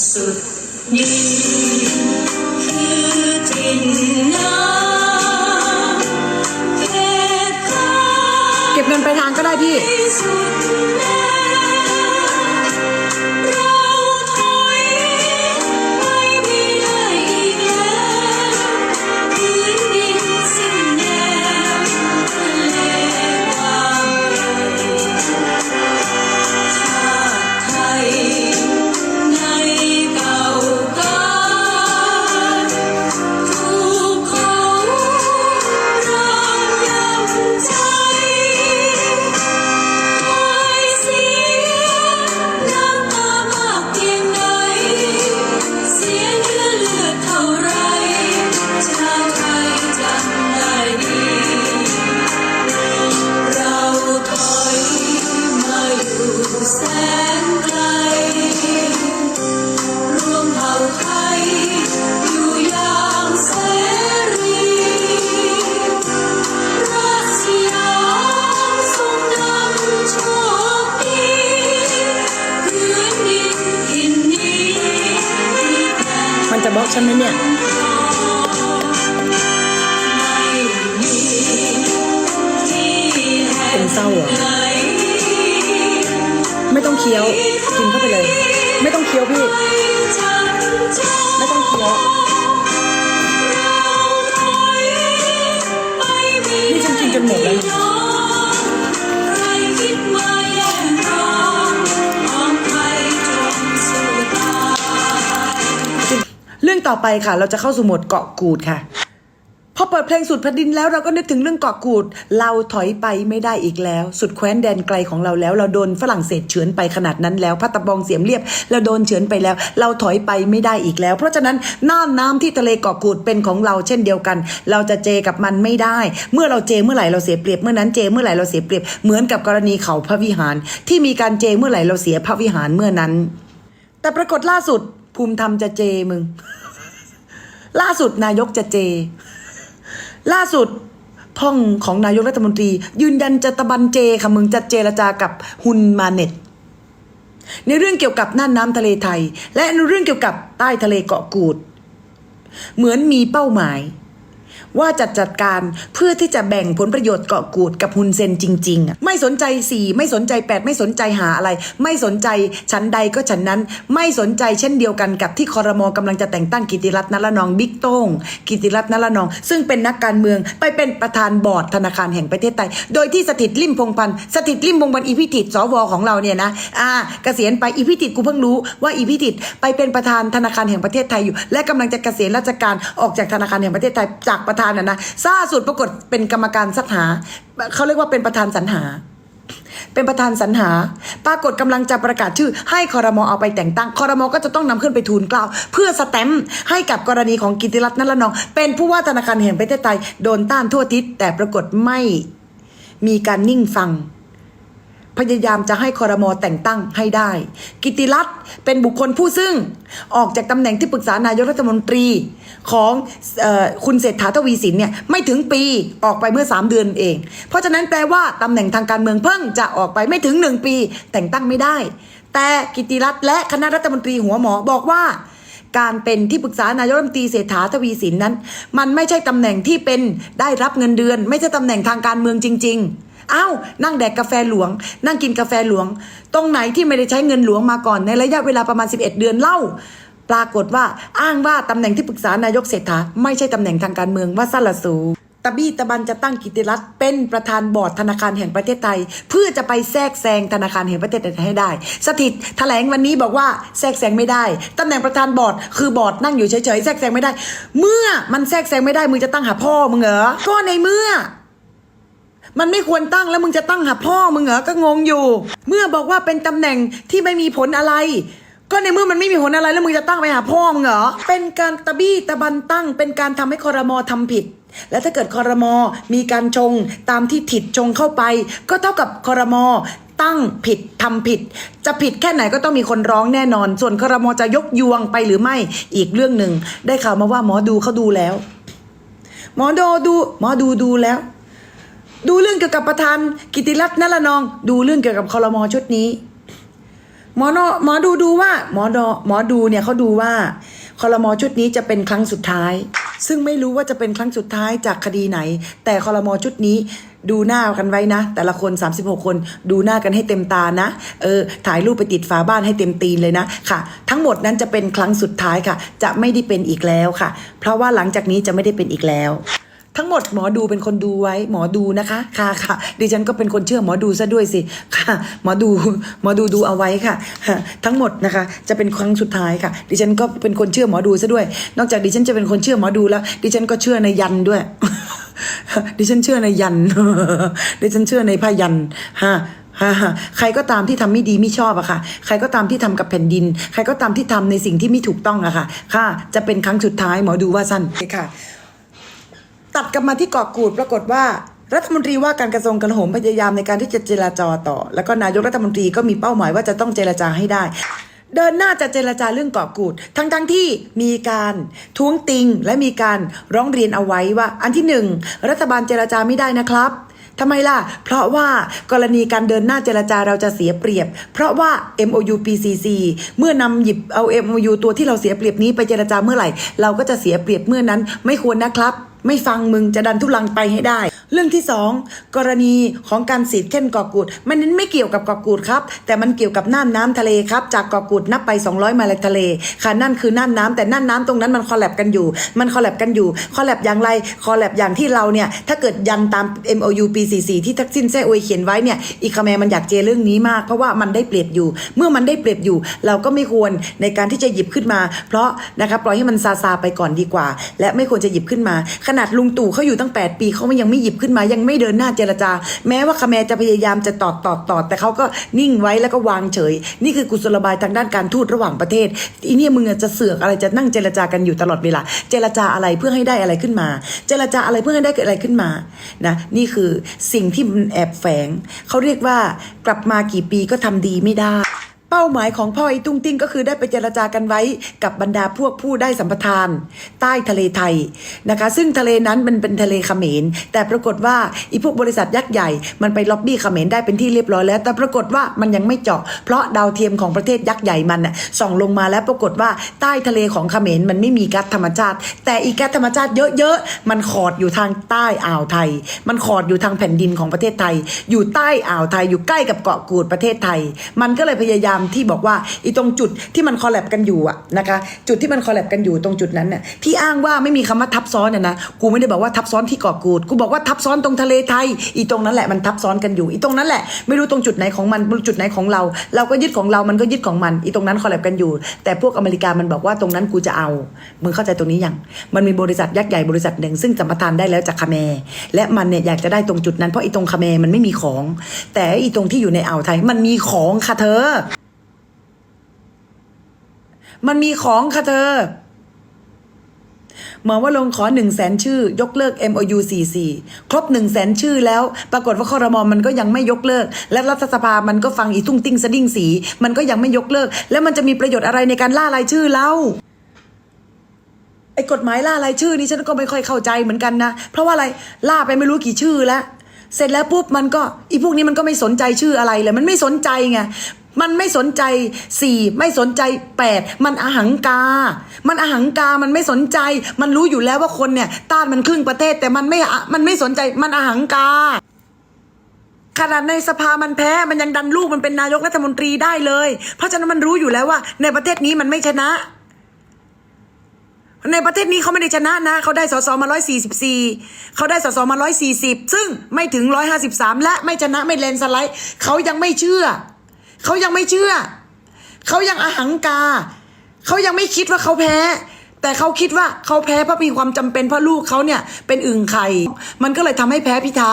สุดยิ่งคือถิ่นน้ำเก็บเงินไปทางก็ได้พี่ะบล็อกฉันไมเนี่ยไม่มีที่แห่เป็นเศร้าเหรอไหนไม่ต้องเคี้ยวกินเข้าไปเลย ไม่ต้องเคี้ยวพี่ ไม่ต้องเคี้ยวนี่ฉันกินจนหมดแล้ว ต่อไปค่ะ เราจะเข้าสู่หมดเกาะกูดค่ะ พอเปิดเพลงสุดแผ่นดินแล้วเราก็นึกถึงเรื่องเกาะกูด เราถอยไปไม่ได้อีกแล้ว สุดแคว้นแดนไกลของเราแล้ว เราโดนฝรั่งเศสเฉือนไปขนาดนั้นแล้วพัตตะบองเสียมเรียบเราโดนเฉือนไปแล้ว เราถอยไปไม่ได้อีกแล้ว เพราะฉะนั้นน่านน้ำที่ทะเลเกาะกูดเป็นของเราเช่นเดียวกัน เราจะเจกับมันไม่ได้ เมื่อเราเจเมื่อไหร่เราเสียเปรียบเมื่อนั้นเจเมื่อไหร่เราเสียเปรียบเหมือนกับกรณีเขาพระวิหาร ที่มีการเจเมื่อไหร่เราเสียพระวิหารเมื่อนั้น แต่ปรากฏล่าสุดภูมิธรรมจะเจมึง ล่าสุดนายกจะเจ ล่าสุดพ่องของนายกรัฐมนตรี ยืนยันจะตะบันเจค่ะมึงจะเจรจากับฮุนมาเน็ตในเรื่องเกี่ยวกับน่านน้ำทะเลไทย และในเรื่องเกี่ยวกับใต้ทะเลเกาะกูด เหมือนมีเป้าหมาย ว่าจะจัดการเพื่อที่จะแบ่งผลประโยชน์เกาะกูดกับฮุนเซนจริงๆ ไม่สนใจสี่ไม่สนใจแปดไม่สนใจหาอะไร ไม่สนใจชั้นใดก็ชั้นนั้น ไม่สนใจเช่นเดียวกันกับที่คอรมอกำลังจะแต่งตั้งกิติรัตน์นรนองบิ๊กโต้งกิติรัตน์นรนอง ซึ่งเป็นนักการเมืองไปเป็นประธานบอร์ดธนาคารแห่งประเทศไทย โดยที่สถิตริมพงพันธ์สถิตริมพงพันธ์อีพิธิตสวของเราเนี่ยนะอ่าเกษียณไปอีพิธิตกูเพิ่งรู้ว่าอีพิธิตไปเป็นประธานธนาคารแห่งประเทศไทยอยู่ และกำลังจะเกษียณราชการออกจากธนาคารแห่งประเทศไทยจากประธานน่ะนะซ่าสุดปรากฏเป็นกรรมการสรรหาเขาเรียกว่าเป็นประธานสรรหา เป็นประธานสรรหา ปรากฏกำลังจะประกาศชื่อ ให้คอรมอเอาไปแต่งตั้งคอรมอก็จะต้องนำขึ้นไปทูลกล่าว เพื่อสแตมป์ให้กับกรณีของกิติรัตน์นรนอง เป็นผู้ว่าธนาคารแห่งประเทศไทยโดนต้านทั่วทิศแต่ปรากฏไม่มีการนิ่งฟัง พยายามจะให้คอรมอแต่งตั้งให้ได้ กิติรัตน์เป็นบุคคลผู้ซึ่งออกจากตำแหน่งที่ปรึกษานายกรัฐมนตรีของออคุณเศรษฐาทวีสินเนี่ยไม่ถึงปีออกไปเมื่อ 3 เดือนเอง เพราะฉะนั้นแปลว่าตำแหน่งทางการเมืองเพิ่งจะออกไปไม่ถึง 1 ปี แต่งตั้งไม่ได้ แต่กิติรัตน์และคณะรัฐมนตรีหัวหมอบอกว่าการเป็นที่ปรึกษานายกรัฐมนตรีเศรษฐาทวีสินนั้น มันไม่ใช่ตำแหน่งที่เป็นได้รับเงินเดือน ไม่ใช่ตำแหน่งทางการเมืองจริง ๆ อ้าวนั่งแดกกาแฟหลวง นั่งกินกาแฟหลวง ตรงไหนที่ไม่ได้ใช้เงินหลวงมาก่อนในระยะเวลาประมาณ 11 เดือนเล่า ปรากฏว่าอ้างว่าตำแหน่งที่ปรึกษานายกเศรษฐาไม่ใช่ตำแหน่งทางการเมืองว่าสละสูตบี้ตะบันจะตั้งกิติรัตน์เป็นประธานบอร์ดธนาคารแห่งประเทศไทย เพื่อจะไปแทรกแซงธนาคารแห่งประเทศไทยให้ได้ สถิตแถลงวันนี้บอกว่าแทรกแซงไม่ได้ตำแหน่งประธานบอร์ดคือบอร์ดนั่งอยู่เฉยๆแทรกแซงไม่ได้ เมื่อมันแทรกแซงไม่ได้มึงจะตั้งหาพ่อมึงเหรอก็ในเมื่อ มันไม่ควรตั้งแล้วมึงจะตั้งหาพ่อมึงเหรอก็งงอยู่ เมื่อบอกว่าเป็นตำแหน่งที่ไม่มีผลอะไร ก็ในเมื่อมันไม่มีผลอะไรแล้วมึงจะตั้งไปหาพ่อมึงเหรอเป็นการตะบี้ตะบันตั้ง เป็นการทำให้คอรมอทำผิดและถ้าเกิดคอรมอมีการชงตามที่ถิดชงเข้าไป ก็เท่ากับคอรมอตั้งผิดทำผิด จะผิดแค่ไหนก็ต้องมีคนร้องแน่นอน ส่วนคอรมอจะยกยวงไปหรือไม่อีกเรื่องหนึ่ง ได้ข่าวมาว่าหมอดูเขาดูแล้ว หมอดูดูหมอดูดูแล้ว ดูเรื่องเกี่ยวกับประธานกิติรัตน์นรนอง ดูเรื่องเกี่ยวกับคอรมอชุดนี้ หมอนอหมอดูดูว่าหมอดอหมอดูเนี่ยเขาดูว่าคอรมอชุดนี้จะเป็นครั้งสุดท้าย ซึ่งไม่รู้ว่าจะเป็นครั้งสุดท้ายจากคดีไหน แต่คอรมอชุดนี้ดูหน้ากันไว้นะ แต่ละคน 36 คนดูหน้ากันให้เต็มตานะ เออ ถ่ายรูปไปติดฝาบ้านให้เต็มตีนเลยนะค่ะ ทั้งหมดนั้นจะเป็นครั้งสุดท้ายค่ะ จะไม่ได้เป็นอีกแล้วค่ะ เพราะว่าหลังจากนี้จะไม่ได้เป็นอีกแล้ว ทั้งหมดหมอดูเป็นคนดูไว้หมอดูนะคะ ค่ะค่ะดิฉันก็เป็นคนเชื่อหมอดูซะด้วยสิค่ะหมอดูหมอดูดูเอาไว้ค่ะ ทั้งหมดนะคะ จะเป็นครั้งสุดท้ายค่ะ ดิฉันก็เป็นคนเชื่อหมอดูซะด้วย นอกจากดิฉันจะเป็นคนเชื่อหมอดูแล้ว ดิฉันก็เชื่อในยันด้วย ดิฉันเชื่อในยัน ดิฉันเชื่อในพยันฮะฮ่าฮ่าใครก็ตามที่ทำไม่ดีไม่ชอบอะค่ะ ใครก็ตามที่ทำกับแผ่นดิน ใครก็ตามที่ทำในสิ่งที่ไม่ถูกต้องอะค่ะ ค่ะ จะเป็นครั้งสุดท้ายหมอดูว่าสั้นค่ะ ตัดกลับมาที่เกาะกูดปรากฏว่ารัฐมนตรีว่าการกระทรวงกลาโหมพยายามในการที่จะเจรจาต่อ แล้วก็นายกรัฐมนตรีก็มีเป้าหมายว่าจะต้องเจรจาให้ได้ เดินหน้าจะเจรจาเรื่องเกาะกูด ทั้งทั้งๆที่มีการท้วงติงและมีการร้องเรียนเอาไว้ว่า อันที่หนึ่งรัฐบาลเจรจาไม่ได้นะครับทำไมล่ะ เพราะว่ากรณีการเดินหน้าเจรจาเราจะเสียเปรียบ เพราะว่า MOU PCC เมื่อนำหยิบเอา MOU ตัวที่เราเสียเปรียบนี้ไปเจรจาเมื่อไหร่ เราก็จะเสียเปรียบเมื่อนั้นไม่ควรนะครับ ไม่ฟังมึงจะดันทุลังไปให้ได้ เรื่องที่สองกรณีของการสีดเข้นเกาะกูด มันนั้นไม่เกี่ยวกับเกาะกูดครับ แต่มันเกี่ยวกับน่านน้ำทะเลครับ จากเกาะกูดนับไป 200ไมล์ทะเล ค่ะนั่นคือน่านน้ำแต่น่านน้ำตรงนั้นมันคอลแลบกันอยู่ มันคอลแลบกันอยู่ คอลแลบอย่างไร คอลแลบอย่างที่เราเนี่ย ถ้าเกิดยันตาม MOU P44 ที่ทักษิณแซ่อวยเขียนไว้เนี่ย อีคาแมมันอยากเจเรื่องนี้มาก เพราะว่ามันได้เปรียบอยู่ เมื่อมันได้เปรียบอยู่ เราก็ไม่ควรในการที่จะหยิบขึ้นมา เพราะนะครับปล่อยให้มันซาซาไปก่อนดีกว่า และไม่ควรจะหยิบขึ้นมาขนาดลุงตู่เขาอยู่ตั้ง 8 ปีเขายังไม่หยิบขึ้นมา ยังไม่เดินหน้าเจรจา แม้ว่าคแมจะพยายามจะตอดตอดตอดแต่เขาก็นิ่งไว้แล้วก็วางเฉย นี่คือกุศโลบายทางด้านการทูตระหว่างประเทศอีเนี่ยมึงจะเสือกอะไรจะนั่งเจรจากันอยู่ตลอดเวลา เจรจาอะไรเพื่อให้ได้อะไรขึ้นมา เจรจาอะไรเพื่อให้ได้อะไรขึ้นมานะนี่คือสิ่งที่มันแอบแฝงเขาเรียกว่ากลับมากี่ปีก็ทำดีไม่ได้ เป้าหมายของพ่อไอ้ตุ้งติ้งก็คือได้ไปเจรจากันไว้กับบรรดาพวกผู้ได้สัมปทาน ใต้ทะเลไทยนะคะ ซึ่งทะเลนั้นมันเป็นทะเลเขมรแต่ปรากฏว่าอีพวกบริษัทยักษ์ใหญ่ มันไปล็อบบี้เขมรได้เป็นที่เรียบร้อยแล้ว แต่ปรากฏว่ามันยังไม่เจาะเพราะดาวเทียมของประเทศยักษ์ใหญ่มันน่ะส่องลงมาแล้วปรากฏว่าใต้ทะเลของเขมรมันไม่มีก๊าซธรรมชาติ แต่อีก๊าซธรรมชาติเยอะๆมันขอดอยู่ทางใต้อ่าวไทย มันขอดอยู่ทางแผ่นดินของประเทศไทย อยู่ใต้อ่าวไทยอยู่ใกล้กับเกาะกูดประเทศไทย มันก็เลยพยายามที่บอกว่าอีตรงจุดที่มันคอลแลบกันอยู่อะนะคะ จุดที่มันคอลแลบกันอยู่ตรงจุดนั้นน่ะที่อ้างว่าไม่มีคำว่าทับซ้อนน่ะนะกูไม่ได้บอกว่าทับซ้อนที่เกาะกูดกูบอกว่าทับซ้อนตรงทะเลไทย อีตรงนั้นแหละมันทับซ้อนกันอยู่ อีตรงนั้นแหละไม่รู้ตรงจุดไหนของมันม่รู้จุดไหนของเรา เราก็ยึดของเรามันก็ยึดของมันอีตรงนั้นคอลแลบกันอยู่ แต่พวกอเมริกามันบอกว่าตรงนั้นกูจะเอามึงเข้าใจตรงนี้ยังมันมีบริษัทยักษ์ใหญ่บริษัทหนึ่งซึ่งสัมปทานได้แล้วจากคาเมร์และมันเนี่ยอยากจะได้ตรงจุดนั้นเพราะอีตรงคาเมมันไม่มีของ แต่อีตรงที่อยู่ในอ่าวไทยมันมีของค่ะเธอ มันมีของค่ะเธอหมอว่าลงขอหนึ่งแสนชื่อ ยกเลิก MOU 44 ครบหนึ่งแสนชื่อแล้ว ปรากฏว่าคอรมอมันก็ยังไม่ยกเลิก และรัฐสภามันก็ฟังอีตุ้งติ้งสะดิ้งสี มันก็ยังไม่ยกเลิก แล้วมันจะมีประโยชน์อะไรในการล่ารายชื่อเล่าไอ้กฎหมายล่ารายชื่อนี้ฉันก็ไม่ค่อยเข้าใจเหมือนกันนะ เพราะว่าอะไรล่าไปไม่รู้กี่ชื่อแล้วเสร็จแล้วปุ๊บมันก็อีพวกนี้มันก็ไม่สนใจชื่ออะไรเลยมันไม่สนใจไง มันไม่สนใจสี่ไม่สนใจแปดมันอหังกา มันอหังกา มันไม่สนใจ มันรู้อยู่แล้วว่าคนเนี่ย ต้านมันครึ่งประเทศ แต่มันไม่อะมันไม่สนใจ มันอหังกา ขนาดในสภามันแพ้ มันยังดันลูกมันเป็นนายกรัฐมนตรีได้เลย เพราะฉะนั้นมันรู้อยู่แล้วว่า ในประเทศนี้มันไม่ชนะ ในประเทศนี้เขาไม่ได้ชนะนะ เขาได้สสมา144เขาได้สสมา140ซึ่งไม่ถึง153และไม่ชนะไม่เลนสไลด์เขายังไม่เชื่อ เขายังไม่เชื่อ เขายังอหังกา เขายังไม่คิดว่าเขาแพ้ แต่เขาคิดว่าเขาแพ้เพราะมีความจำเป็นเพราะลูกเขาเนี่ยเป็นอึ่งไข่ มันก็เลยทำให้แพ้พิธา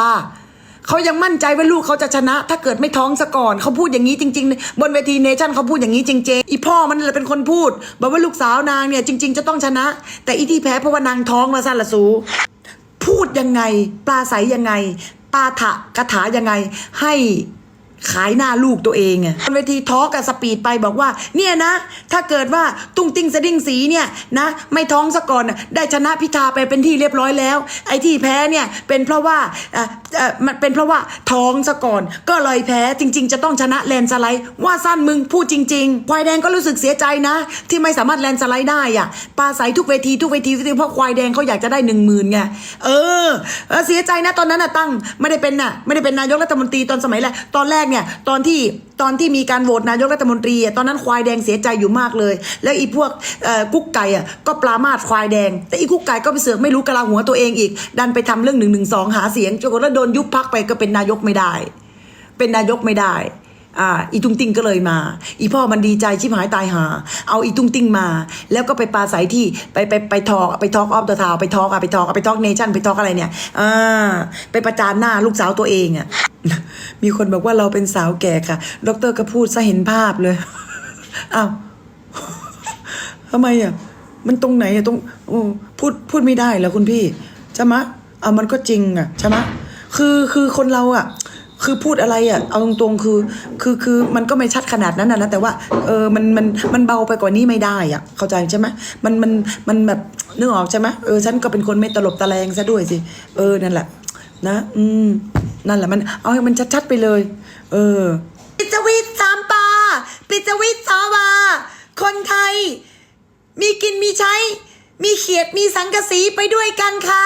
เขายังมั่นใจว่าลูกเขาจะชนะ ถ้าเกิดไม่ท้องซะก่อนเขาพูดอย่างนี้จริง ๆ บนเวทีเนชั่นเขาพูดอย่างนี้จริงๆอีพ่อมันเลยเป็นคนพูด บอกว่าลูกสาวนางเนี่ยจริง ๆ จะต้องชนะ แต่อีที่แพ้เพราะว่านางท้องมาสั้นละสูพูดยังไงปลาใสยังไงปาถะกถายังไงให้ ขายหน้าลูกตัวเองอะบนเวทีทอกับสปีดไปบอกว่า เนี่ยนะ ถ้าเกิดว่าตุ้งติ้งสะดิ้งสีเนี่ยนะ ไม่ท้องซะก่อนน่ะได้ชนะพิธาไปเป็นที่เรียบร้อยแล้ว ไอ้ที่แพ้เนี่ยเป็นเพราะว่าอะเอ่อมันเป็นเพราะว่าท้องซะก่อน ก็เลยแพ้จริง ๆ จะต้องชนะแลนด์สไลด์ ว่าสั้นมึงพูดจริงๆควายแดงก็รู้สึกเสียใจนะ ที่ไม่สามารถแลนด์สไลด์ได้อะปลาใสทุกเวทีทุกเวทีเพราะควายแดงเขาอยากจะได้หนึ่งหมื่นไงเออเออเสียใจนะตอนนั้นน่ะตั้งไม่ได้เป็นน่ะไม่ได้เป็นนายกรัฐมนตรีตอนสมัยแรกตอนแรกเนี่ยตอนที่ตอนที่มีการโหวตนายกรัฐมนตรีตอนนั้นควายแดงเสียใจอยู่มากเลย แล้วอีพวกกุ๊กไก่ก็ปลามาดควายแดง แต่อีกุ๊กไก่ก็ไปเสือกไม่รู้กะลาหัวตัวเองอีก ดันไปทำเรื่องหนึ่งหนึ่งสองหาเสียงจนกระทั่งโดนยุบพักไปก็เป็นนายกไม่ได้ เป็นนายกไม่ได้ อ่าอีตุ้งติ้งก็เลยมา อีพ่อมันดีใจชิบหายตายหา เอาอีตุ้งติ้งมา แล้วก็ไปปลาใสที่ไปไปไปทอกไปทอกออฟเดอะทาวไปทอกอะไปทอกอะไปทอกเนชั่นไปทอกอะไรเนี่ยอ่าไปประจานหน้าลูกสาวตัวเองอะมีคนบอกว่าเราเป็นสาวแก่ค่ะ ดรก็พูดซะเห็นภาพเลยอ้าวทำไมอะมันตรงไหนอะตรงอพูดพูดไม่ได้เหรอคุณพี่ใช่ไหมอะมันก็จริงอะใช่ไหมคือคือคนเราอะ คือพูดอะไรอะเอาตรงๆคือคือคือมันก็ไม่ชัดขนาดนั้นนะนะแต่ว่าเออมันมันมันเบาไปกว่านี้ไม่ได้อะเข้าใจใช่ไหมมันมันมันแบบนึกออกใช่ไหมเออฉันก็เป็นคนไม่ตลบตะแลงซะด้วยสิเออนั่นแหละ นะ อืมนั่นแหละมันเอาให้มันชัดๆไปเลย เออ ปิดสวิตสามปาปิดสวิตช์สวา คนไทย มีกินมีใช้ มีเขียดมีสังกะสีไปด้วยกันค่ะ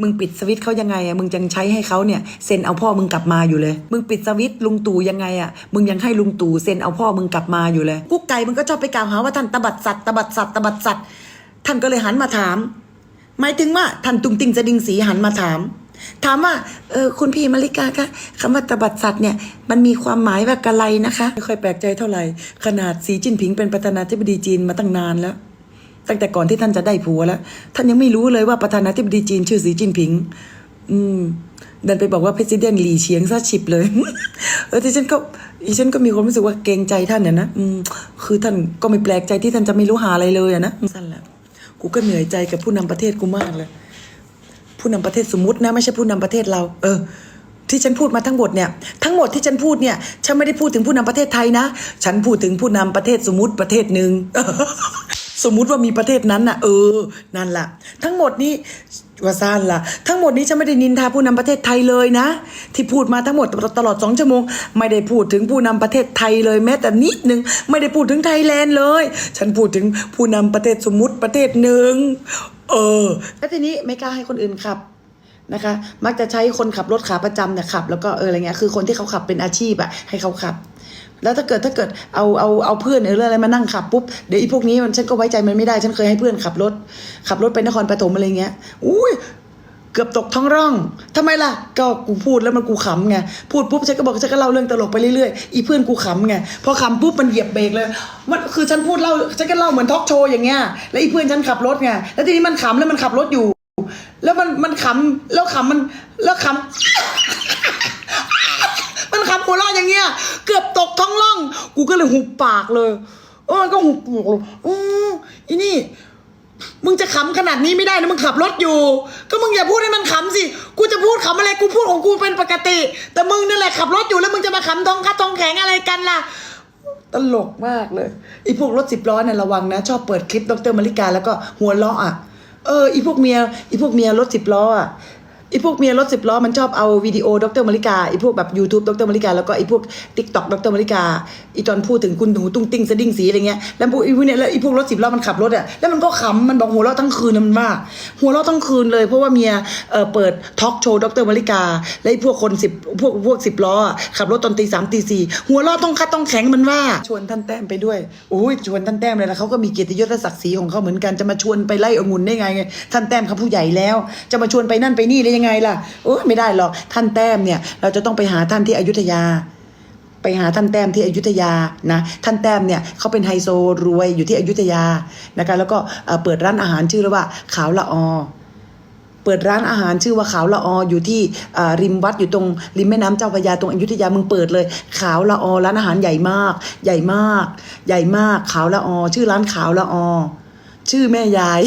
มึงปิดสวิตเขายังไงอะมึงยังใช้ให้เขาเนี่ยเซ็นเอาพ่อมึงกลับมาอยู่เลย มึงปิดสวิตลุงตู่ยังไงอะมึงยังให้ลุงตู่เซ็นเอาพ่อมึงกลับมาอยู่เลย กุ๊กไก่มึงก็ชอบไปกล่าวหาว่าท่านตบัดสัตว์ตบัดสัตว์ตบัดสัตว์ท่านก็เลยหันมาถาม หมายถึงว่าท่านตุงติงจะดิงสีหันมาถาม ถามว่าเออคุณพี่มาริกาคะคำว่าตบัดสัตว์เนี่ยมันมีความหมายว่ากะไรนะคะไม่ค่อยแปลกใจเท่าไหร่ขนาดสีจิ้นผิงเป็นประธานาธิบดีจีนมาตั้งนานแล้ว ตั้งแต่ก่อนที่ท่านจะได้ผัวแล้ว ท่านยังไม่รู้เลยว่าประธานาธิบดีจีนชื่อสีจิ้นผิง อืมดินไปบอกว่าเพรสิดเนหลีเฉียงซะฉิบเลย เออที่ฉันก็อีฉันก็มีความรู้สึกว่าเกรงใจท่านเนี่ยนะอืมคือท่านก็ไม่แปลกใจที่ท่านจะไม่รู้หาอะไรเลยอะนะสั้นแหละกูก็เหนื่อยใจกับผู้นำประเทศกูมากเลย ผู้นำประเทศสมมตินะไม่ใช่ผู้นำประเทศเรา เออ ที่ฉันพูดมาทั้งหมดเนี่ยทั้งหมดที่ฉันพูดเนี่ย ฉันไม่ได้พูดถึงผู้นำประเทศไทยนะ ฉันพูดถึงผู้นำประเทศสมมติประเทศหนึ่ง สมมุติว่ามีประเทศนั้นน่ะ เออ นั่นล่ะ ทั้งหมดนี้ว่าซ่านล่ะ ทั้งหมดนี้ฉันไม่ได้นินทาผู้นำประเทศไทยเลยนะ ที่พูดมาทั้งหมดตลอดสองชั่วโมง ไม่ได้พูดถึงผู้นำประเทศไทยเลยแม้แต่นิดนึง ไม่ได้พูดถึงไทยแลนด์เลย ฉันพูดถึงผู้นำประเทศสมมุติประเทศหนึ่งเออแล้วทีนี้ไม่กล้าให้คนอื่นขับนะคะ มักจะใช้คนขับรถขาประจำเนี่ยขับ แล้วก็เอออะไรเงี้ยคือคนที่เขาขับเป็นอาชีพอะให้เขาขับ แล้วถ้าเกิดถ้าเกิดเอาเอาเอาเพื่อนหรืออะไรมานั่งขับปุ๊บเดี๋ยวอีพวกนี้มันฉันก็ไว้ใจมันไม่ได้ฉันเคยให้เพื่อนขับรถ ขับรถไปนครปฐมอะไรเงี้ยอุ้ยเกือบตกท้องร่องทำไมล่ะ ก็กูพูดแล้วมันกูขำไง พูดปุ๊บฉันก็บอกฉันก็เล่าเรื่องตลกไปเรื่อยๆ อีเพื่อนกูขำไง พอขำปุ๊บมันเหยียบเบรกเลย มันคือฉันพูดเล่าฉันก็เล่าเหมือนทอล์กโชว์อย่างเงี้ย แล้วอีเพื่อนฉันขับรถไง แล้วทีนี้มันขำแล้วมันขับรถอยู่ แล้วมันมันขำแล้วขำมันแล้วขำ หัวเราะอย่างเงี้ย เกือบตกท้องร่อง กูก็เลยหุบปากเลย เออก็หุบปากเลยอืออีนี่ มึงจะขำขนาดนี้ไม่ได้นะมึงขับรถอยู่ ก็มึงอย่าพูดให้มันขำสิ กูจะพูดขำอะไรกูพูดของกูเป็นปกติ แต่มึงนั่นแหละขับรถอยู่แล้วมึงจะมาขำท้องคัดท้องแข็งอะไรกันล่ะตลกมากเลยไอีพวกรถสิบล้อเนี่ยระวังนะชอบเปิดคลิปดรมาริกาแล้วก็หัวเราะอะเอออีพวกเมียอีพวกเมียรถสิบล้ออะ ไอีพวกเมียรถสิบล้อมันชอบเอาวิดีโอดรมาริกาไอีพวกแบบ YouTube ดรมาริกาแล้วก็ไอีพวกทิกตอกดรมาริกาไอตอนพูดถึงคุณหนูตุ้งติ้งสดิ้งสีอะไรเงี้ยแล้วพวกอีพวกเนี่ยแล้วไอพวกรถสิบล้อมันขับรถอะแล้วมันก็ขำมันบอกหัวเราะทั้งคืนมันว่าหัวเราะทั้งคืนเลยเพราะว่าเมียเออเปิดทอล์กโชว์ดรมาริกาและไอ้พวกคนสิบพวกพวกสิบล้อขับรถตอนตีสามตีสี่หัวเราะต้องคัดต้องแข็งมันว่าชวนท่านแต้มไปด้วยโอ้ยชวนท่านแต้มเลยนะเขาก็มีเกียรติยศและศักดิ์ศรีของเขาเหมือนกันจะมาชวนไปไล่องุ่นได้ไงท่านแต้มเขาผู้ใหญ่แล้ว จะมาชวนไปนั่นไปนี่ได้ยังไงล่ะโอ้ไม่ได้หรอกท่านแต้มเนี่ย เราจะต้องไปหาท่านที่อยุธยา ไปหาท่านแต้มที่อยุธยานะท่านแต้มเนี่ยเขาเป็นไฮโซรวยอยู่ที่อยุธยานะคะแล้วก็เปิดร้านอาหารชื่อว่าขาวละออเปิดร้านอาหารชื่อว่าขาวละอออยู่ที่ริมวัดอยู่ตรงริมแม่น้ำเจ้าพระยาตรงอยุธยามึงเปิดเลย ขาวละออร้านอาหารใหญ่มาก ใหญ่มาก ใหญ่มากขาวละออชื่อร้านขาวละออชื่อแม่ยาย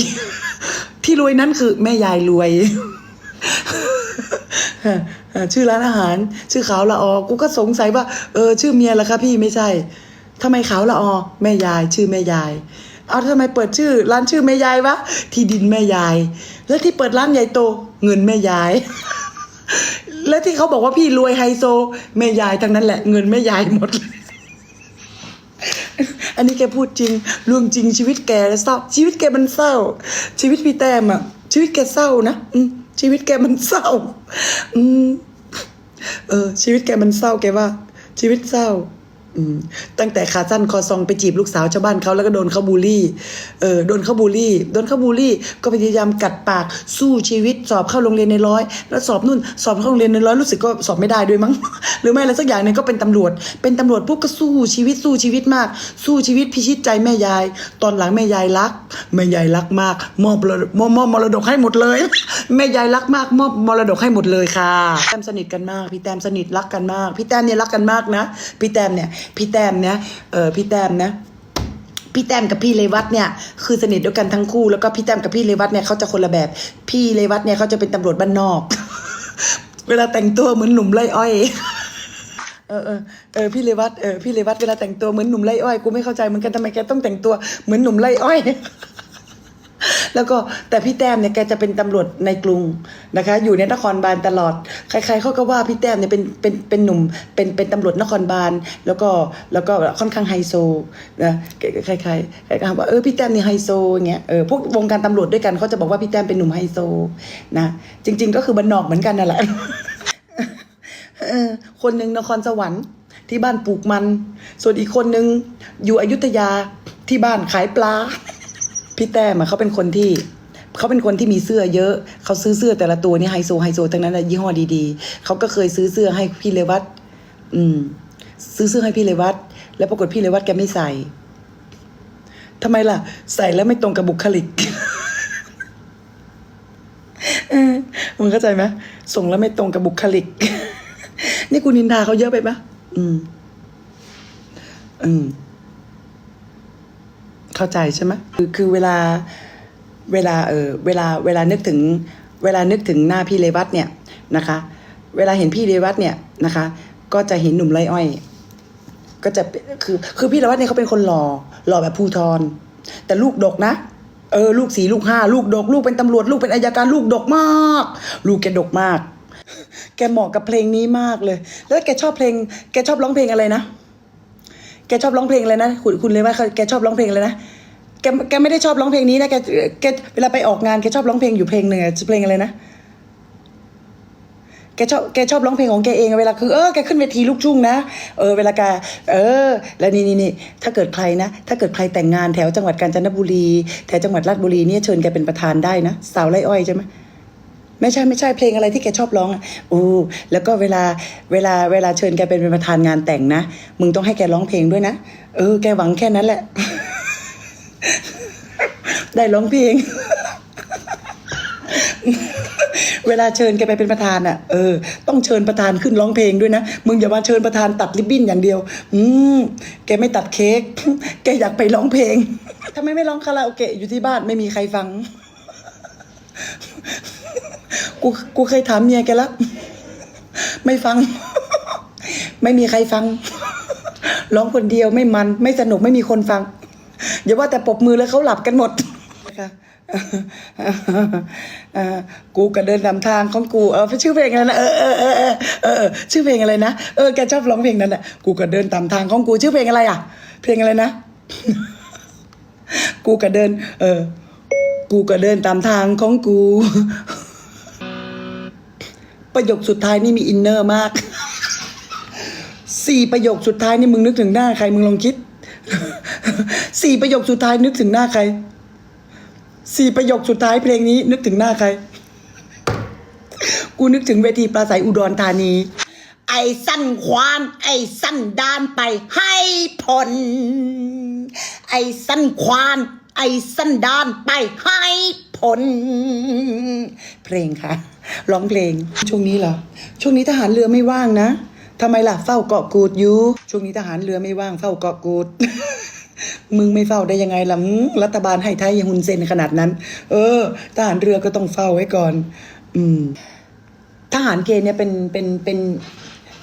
ที่รวยนั้นคือแม่ยายรวย ชื่อร้านอาหาร ชื่อขาวละออกูก็สงสัยว่า เออ ชื่อเมียละคะพี่ไม่ใช่ทำไมขาวละออแม่ยาย ชื่อแม่ยายเอาทำไมเปิดชื่อ ร้านชื่อแม่ยายวะที่ดินแม่ยาย แล้วที่เปิดร้านใหญ่โต เงินแม่ยาย และที่เขาบอกว่าพี่รวยไฮโซแม่ยายทั้งนั้นแหละ เงินแม่ยายหมดเลยอันนี้แกพูดจริงเรื่องจริงชีวิตแกเศร้าชีวิตแกมันเศร้า ชีวิตพี่แต้มอะชีวิตแกเศร้านะอื ชีวิตแกมันเศร้า อืม เออ ชีวิตแกมันเศร้าแกว่า ชีวิตเศร้า ตั้งแต่ขาสั้นคอซองไปจีบลูกสาวชาวบ้านเขาแล้วก็โดนเขาบูลลี่ เออโดนเขาบูลลี่ โดนเขาบูลลี่ ก็พยายามกัดปากสู้ชีวิตสอบเข้าโรงเรียนในร้อย แล้วสอบนู่นสอบเข้าโรงเรียนในร้อยรู้สึกก็สอบไม่ได้ด้วยมั้ง หรือไม่อะไรสักอย่างหนึ่งก็เป็นตำรวจ เป็นตำรวจปุ๊บก็สู้ชีวิตสู้ชีวิตมาก สู้ชีวิตพิชิตใจแม่ยาย ตอนหลังแม่ยายรักแม่ยายรักมากมอบรดกมอบมอบมรดกให้หมดเลยแม่ยายรักมากมอบมรดกให้หมดเลยค่ะแต้มสนิทกันมาก พี่แต้มสนิทรักกันมาก พี่แต้มเนี่ยรักกันมากนะ พี่แต้มเนี่ยพี่แต้มเนี่ยเออพี่แต้มนะพี่แต้มกับพี่เลวัตเนี่ยคือสนิทด้วยกันทั้งคู่แล้วก็พี่แต้มกับพี่เลวัตเนี่ยเขาจะคนละแบบ พี่เลวัตเนี่ยเขาจะเป็นตำรวจบ้านนอก เวลาแต่งตัวเหมือนหนุ่มไล่อ้อยเออเออเออพี่เลวัตเออพี่เลวัตเวลาแต่งตัวเหมือนหนุ่มไล่อ้อยกูไม่เข้าใจเหมือนกันทำไมแกต้องแต่งตัวเหมือนหนุ่มไล่อ้อย แล้วก็แต่พี่แต้มเนี่ยแกจะเป็นตำรวจในกรุงนะคะ อยู่ในนครบาลตลอด ใครๆเขาก็ว่าพี่แต้มเนี่ยเป็นเป็นเป็นหนุ่มเป็นเป็นตำรวจนครบาลแล้วก็แล้วก็ค่อนข้างไฮโซนะใครๆใครๆก็ว่าเออพี่แต้มนี่ไฮโซเงี้ยเออพวกวงการตำรวจด้วยกันเขาจะบอกว่าพี่แต้มเป็นหนุ่มไฮโซนะจริง ๆ ก็คือบันนอกเหมือนกันนั่นแหละเออคนหนึ่งนครสวรรค์ที่บ้านปลูกมัน ส่วนอีกคนหนึ่งอยู่อยุธยาที่บ้านขายปลา พี่แต้มอะเขาเป็นคนที่เขาเป็นคนที่มีเสื้อเยอะเขาซื้อเสื้อแต่ละตัวนี่ไฮโซไฮโซทั้งนั้นนะยี่ห้อดีๆเขาก็เคยซื้อเสื้อให้พี่เลวัตอืม ซื้อเสื้อให้พี่เลวัตแล้วปรากฏพี่เลวัตแกไม่ใส่ทำไมล่ะ ใส่แล้วไม่ตรงกับบุคลิกเออมึงเข้าใจไหมส่งแล้วไม่ตรงกับบุคลิก นี่กูนินทาเขาเยอะไปปะอืม อืม เข้าใจใช่ไหมคือคือเวลาเวลาเออเวลาเวลานึกถึงเวลานึกถึงหน้าพี่เลวัตเนี่ยนะคะ เวลาเห็นพี่เลวัตเนี่ยนะคะ ก็จะเห็นหนุ่มไรอ้อย ก็จะเป็นคือคือพี่เลวัตเนี่ยเขาเป็นคนหล่อหล่อแบบภูทร แต่ลูกดกนะเออลูกสี่ลูกห้าลูกดก ลูกเป็นตำรวจลูกเป็นอายการลูกดกมาก ลูกแกดกมาก แกเหมาะกับเพลงนี้มากเลย แล้วแกชอบเพลง แกชอบร้องเพลงอะไรนะ แกชอบร้องเพลงอะไรนะ คุณคุณเลยว่าแกชอบร้องเพลงอะไรนะแกแกไม่ได้ชอบร้องเพลงนี้นะแกแกเวลาไปออกงานแกชอบร้องเพลงอยู่เพลงหนึ่งอะเพลงอะไรนะแกชอบแกชอบร้องเพลงของแกเองเวลาคือเออแกขึ้นเวทีลูกทุ่งนะเออเวลาแกเออ แล้วนี่นี่นี่ถ้าเกิดใครนะ ถ้าเกิดใครแต่งงานแถวจังหวัดกาญจนบุรี แถวจังหวัดราชบุรีเนี่ยเชิญแกเป็นประธานได้นะ สาวไร่อ้อยใช่ไหม ไม่ใช่ไม่ใช่เพลงอะไรที่แกชอบร้องอะโอ้แล้วก็เวลาเวลาเวลาเชิญแกเป็นประธานงานแต่งนะมึงต้องให้แกร้องเพลงด้วยนะเออแกหวังแค่นั้นแหละ ได้ร้องเพลง เวลาเชิญแกไปเป็นประธานอะเออต้องเชิญประธานขึ้นร้องเพลงด้วยนะมึงอย่ามาเชิญประธานตัดริบบิ้นอย่างเดียว อืมแกไม่ตัดเค้กแกอยากไปร้องเพลงทำไมไม่ร้องคาราโอเกะอยู่ที่บ้านไม่มีใครฟัง กูกูเคยถามเมียแกแล้วไม่ฟัง ไม่มีใครฟังร้องคนเดียวไม่มัน ไม่สนุกไม่มีคนฟังอย่าว่าแต่ปบมือแล้วเขาหลับกันหมดนะคะกูก็เดินนำทางของกูเออชื่อเพลงอะไรนะเออเออเออเออชื่อเพลงอะไรนะเออแกชอบร้องเพลงนั้นแหะกูก็เดินตามทางของกูชื่อเพลงอะไรอะ เพลงอะไรนะกูก็เดิน เออ กูก็เดินตามทางของกู ประโยคสุดท้ายนี่มีอินเนอร์มากสี่ประโยคสุดท้ายนี่มึงนึกถึงหน้าใครมึงลองคิดสี่ประโยคสุดท้ายนึกถึงหน้าใครสี่ประโยคสุดท้ายเพลงนี้นึกถึงหน้าใคร กูนึกถึงเวทีปราศัยอุดรธานี ไอ้สั้นควานไอ้สั้นดานไปให้ผล ไอ้สั้นควานไอ้สั้นดานไปให้ ผลเพลงค่ะ ร้องเพลง ช่วงนี้เหรอ ช่วงนี้ทหารเรือไม่ว่างนะทำไมล่ะเฝ้าเกาะกูดอยู่ ช่วงนี้ทหารเรือไม่ว่างเฝ้าเกาะกูด มึงไม่เฝ้าได้ยังไงล่ะรัฐบาลให้ไทยยังหุนเซนขนาดนั้น เออ ทหารเรือก็ต้องเฝ้าไว้ก่อน อืม ทหารเกณฑ์เนี่ยเป็นเป็นเป็น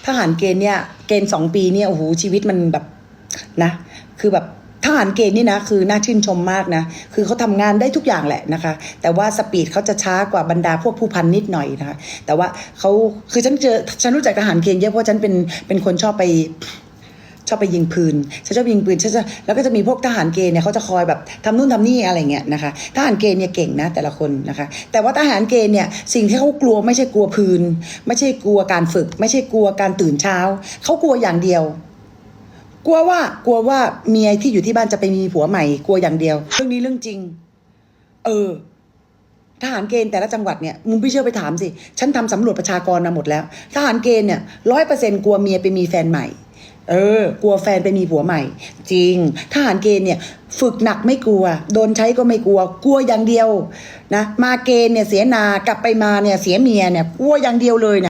ทหารเกณฑ์เนี่ย เกณฑ์สองปีเนี่ยโอ้โหชีวิตมันแบบนะ คือแบบ ทหารเกณฑ์นี่นะคือน่าชื่นชมมากนะ คือเขาทำงานได้ทุกอย่างแหละนะคะ แต่ว่าสปีดเขาจะช้ากว่าบรรดาพวกผู้พันนิดหน่อยนะคะ แต่ว่าเขาคือฉันเจอฉันรู้จักทหารเกณฑ์เยอะเพราะฉันเป็นเป็นคนชอบไปชอบไปยิงปืนฉันชอบยิงปืนฉันจะแล้วก็จะมีพวกทหารเกณฑ์เนี่ยเขาจะคอยแบบทำนู่นทำนี่อะไรเงี้ยนะคะ ทหารเกณฑ์เนี่ยเก่งนะแต่ละคนนะคะ แต่ว่าทหารเกณฑ์เนี่ยสิ่งที่เขากลัวไม่ใช่กลัวพื้น ไม่ใช่กลัวการฝึก ไม่ใช่กลัวการตื่นเช้า เขากลัวอย่างเดียว กลัวว่ากลัวว่าเมียที่อยู่ที่บ้านจะไปมีผัวใหม่กลัวอย่างเดียว เรื่องนี้เรื่องจริง เออทหารเกณฑ์แต่ละจังหวัดเนี่ยมึงพี่เชื่อไปถามสิฉันทำสำรวจประชากรมาหมดแล้ว ทหารเกณฑ์เนี่ยร้อยเปอร์เซ็นกลัวเมียไปมีแฟนใหม่ เออ กลัวแฟนไปมีผัวใหม่ จริง ทหารเกณฑ์เนี่ย ฝึกหนักไม่กลัว โดนใช้ก็ไม่กลัว กลัวอย่างเดียวนะมาเกณฑ์เนี่ยเสียนากลับไปมาเนี่ยเสียเมียเนี่ยกลัวอย่างเดียวเลยนะ